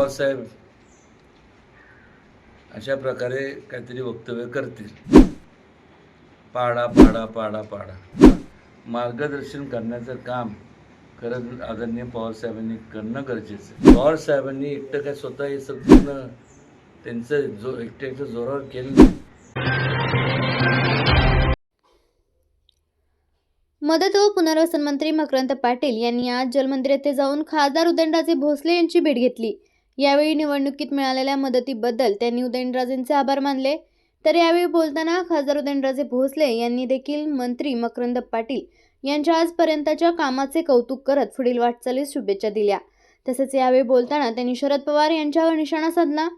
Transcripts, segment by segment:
पवारसाहेब अशा प्रकारे काहीतरी वक्तव्य करतील. पाडा पाडा पाडा पाडा. मार्गदर्शन करण्याचं काम खरंच आदरणीय पवारसाहेबांनी करणं गरजेचं आहे. पवारसाहेबांनी एकटं काय स्वतः हे संपूर्ण त्यांचं जो एकट्याच्या जोरावर केलं मदत व पुनर्वसन मंत्री मकरंत पाटील यांनी आज जलमंदिर येथे जाऊन खासदार उदंडाचे भोसले यांची भेट घेतली. यावेळी निवडणुकीत मिळालेल्या मदतीबद्दल त्यांनी उदयनराजेंचे आभार मानले. तर यावेळी बोलताना खासदार उदयनराजे भोसले यांनी देखील मंत्री मकरंद पाटील यांच्या आजपर्यंतच्या कामाचे कौतुक करत पुढील वाटचालीस शुभेच्छा दिल्या. तसेच यावेळी बोलताना त्यांनी शरद पवार यांच्यावर निशाणा साधला.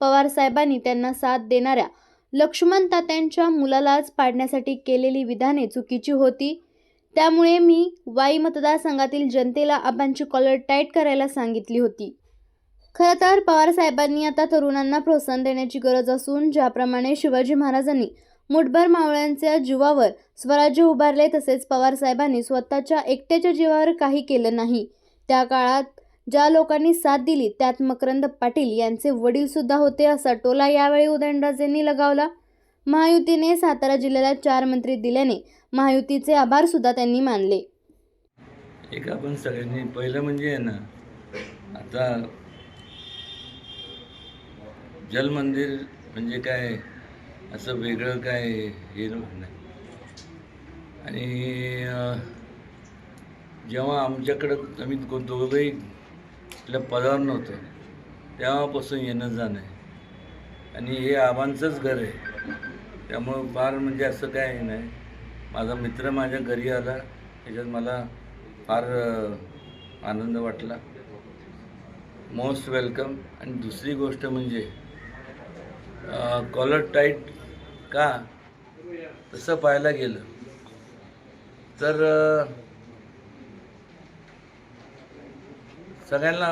पवार साहेबांनी त्यांना साथ देणाऱ्या लक्ष्मण तात्यांच्या मुलालाच पाडण्यासाठी केलेली विधाने चुकीची होती. त्यामुळे मी वाई मतदारसंघातील जनतेला आबांची कॉलर टाईट करायला सांगितली होती. खरं तर पवार साहेबांनी आता तरुणांना प्रोत्साहन देण्याची गरज असून ज्याप्रमाणे शिवाजी महाराजांनी मुठभर मावळ्यांच्या जीवावर स्वराज्य उभारले तसेच पवार साहेबांनी स्वतःच्या एकट्याच्या जीवावर काही केलं नाही. त्या काळात ज्या लोकांनी साथ दिली त्यात मकरंद पाटील यांचे वडील सुद्धा होते असा टोला यावेळी उदयनराजेंनी लगावला. महायुतीने सातारा जिल्ह्याला चार मंत्री दिल्याने महायुतीचे आभार सुद्धा त्यांनी मानले. एक आपण सगळ्यांनी पहिलं म्हणजे आहे ना आता जलमंदिर म्हणजे काय? असं वेगळं काय हे नाही. आणि जेव्हा आमच्याकडं आम्ही दोघंही आपल्या पदावर नव्हतो तेव्हापासून येणं जाणं आहे. आणि हे आबांचंच घर आहे. त्यामुळं फार म्हणजे असं काय नाही. माझा मित्र माझ्या घरी आला त्याच्यात मला फार आनंद वाटला. Most welcome. आणि दुसरी गोष्ट म्हणजे कॉलर टाईट का? तसं पाहायला गेलं तर सगळ्यांना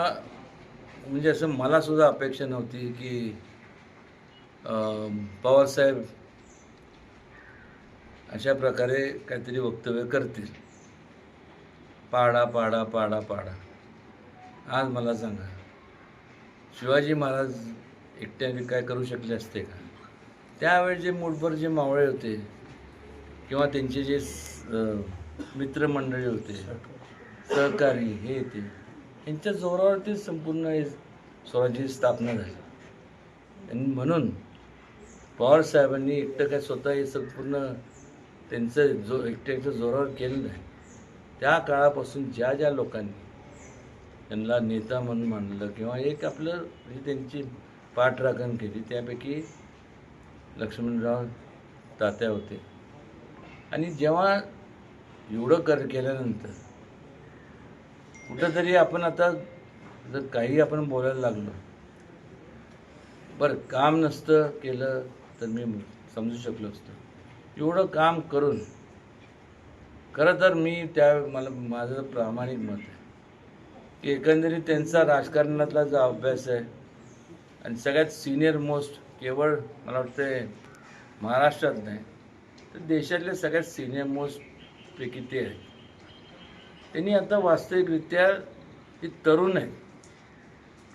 म्हणजे असं मलासुद्धा अपेक्षा नव्हती की पवारसाहेब अशा प्रकारे काहीतरी वक्तव्य करतील. पाडा पाडा पाडा पाडा. आज मला सांगा शिवाजी महाराज एकट्याने काय करू शकले असते का? त्यावेळी जे मूठभर जे मावळे होते किंवा त्यांचे जे मित्रमंडळी होते सहकारी हे ते यांच्या जोरावरती संपूर्ण स्वराज्याची स्थापना झाली. आणि म्हणून पवार साहेबांनी एकटं काय स्वतः हे संपूर्ण त्यांचं जो एकट्याच्या जोरावर केलं नाही. त्या काळापासून ज्या ज्या लोकांनी त्यांना नेता म्हणून मानलं किंवा एक आपलं म्हणजे त्यांची पाठराखण केली. त्यापैकी लक्ष्मणराव तात्या होते. आणि जेव्हा एवढं कर केल्यानंतर कुठंतरी आपण आता जर काही आपण बोलायला लागलो बरं काम नसतं केलं तर मी समजू शकलो असतो. एवढं काम करून खरं तर मी त्या मला माझं प्रामाणिक मत आहे की एकंदरीत त्यांचा राजकारणातला जो अभ्यास आहे आणि सगळ्यात सिनियर मोस्ट केवळ मला वाटतं महाराष्ट्रात नाही तर देशातले सगळ्यात सिनियर मोस्टपैकी ते आहेत. त्यांनी आता वास्तविकरित्या ही तरुण आहेत.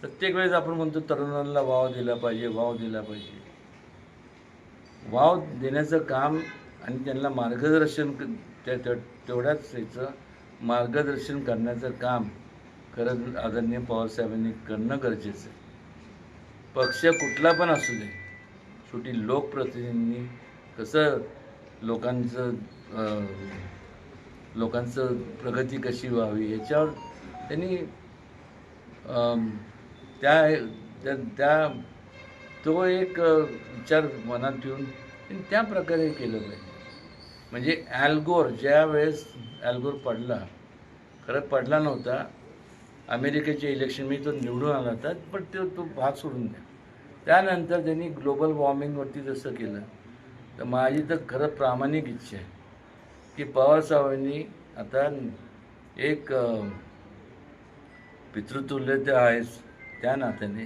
प्रत्येक वेळेस आपण म्हणतो तरुणांना वाव दिला पाहिजे वाव दिला पाहिजे. वाव देण्याचं काम आणि त्यांना मार्गदर्शन त्या तेवढ्याच त्याचं मार्गदर्शन करण्याचं काम खरंच आदरणीय पवारसाहेबांनी करणं गरजेचं आहे. पक्ष कुठला पण असू दे. शेवटी लोकप्रतिनिधींनी कसं लोकांचं लोकांचं प्रगती कशी व्हावी याच्यावर त्यांनी त्या त्या त्या तो एक विचार मनात ठेवून त्यांनी त्या प्रकारे केलं पाहिजे. म्हणजे ॲल्गोर ज्या वेळेस ॲल्गोर पडला खरं पडला नव्हता अमेरिकेचे इलेक्शन मी तो निवडून आला होता पण तो तो भाग सोडून द्या. त्यानंतर त्यांनी ग्लोबल वॉर्मिंगवरती जसं केलं तर माझी तर खरं प्रामाणिक इच्छा आहे की पवारसाहेबांनी आता एक पितृतुल्य ते आहेच त्या नात्याने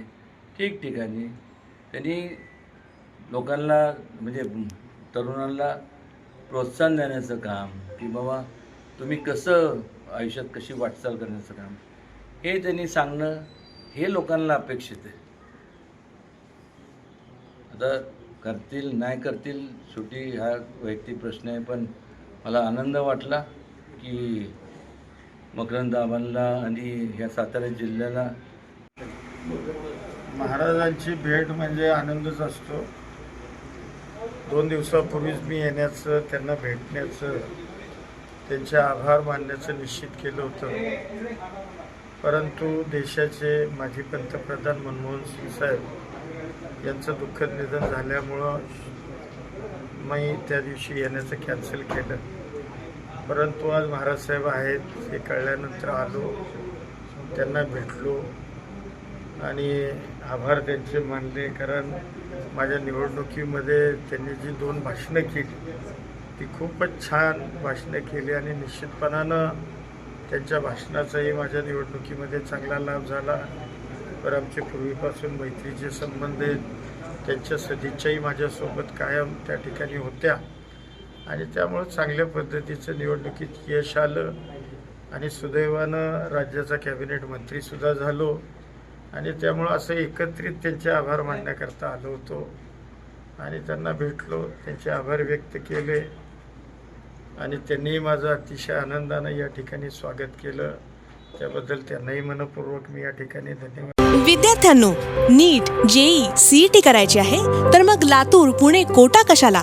ठिकठिकाणी त्यांनी लोकांना म्हणजे तरुणांना प्रोत्साहन देण्याचं काम की बाबा तुम्ही कसं आयुष्यात कशी वाटचाल करण्याचं काम हे त्यांनी सांगणं हे लोकांना अपेक्षित आहे. आता करतील नाही करतील सुटी हा वैयक्तिक प्रश्न आहे. पण मला आनंद वाटला की मकरंद आबांना आणि ह्या सातारा जिल्ह्याला महाराजांची भेट म्हणजे आनंदच असतो. दोन दिवसापूर्वीच मी येण्याचं त्यांना भेटण्याचं त्यांचे आभार मानण्याचं निश्चित केलं होतं. परंतु देशाचे माजी पंतप्रधान मनमोहन सिंग साहेब यांचं दुःखद निधन झाल्यामुळं मी त्या दिवशी येण्याचं कॅन्सल केलं. परंतु आज महाराज साहेब आहेत हे कळल्यानंतर आलो त्यांना भेटलो. आणि आभार त्यांचे मानले कारण माझ्या निवडणुकीमध्ये त्यांनी जी दोन भाषणं केली ती खूपच छान भाषणं केली आणि निश्चितपणानं त्यांच्या भाषणाचाही माझ्या निवडणुकीमध्ये चांगला लाभ झाला. तर आमचे पूर्वीपासून मैत्रीचे संबंध आहेत. त्यांच्या सदिच्छाही माझ्यासोबत कायम त्या ठिकाणी होत्या. आणि त्यामुळं चांगल्या पद्धतीचं निवडणुकीत यश आलं. आणि सुदैवानं राज्याचा कॅबिनेट मंत्रीसुद्धा झालो. आणि त्यामुळं असं एकत्रित त्यांचे आभार मानण्याकरता आलो होतो. आणि त्यांना भेटलो. त्यांचे आभार व्यक्त केले. आणि त्यांनी माझं अतिशय आनंदानं या ठिकाणी स्वागत केलं. त्याबद्दल त्यांनाही मनपूर्वक मी या ठिकाणी धन्यवाद. विद्यार्थ्यांनो नीट जेई सीईटी करायची आहे तर मग लातूर पुणे कोटा कशाला?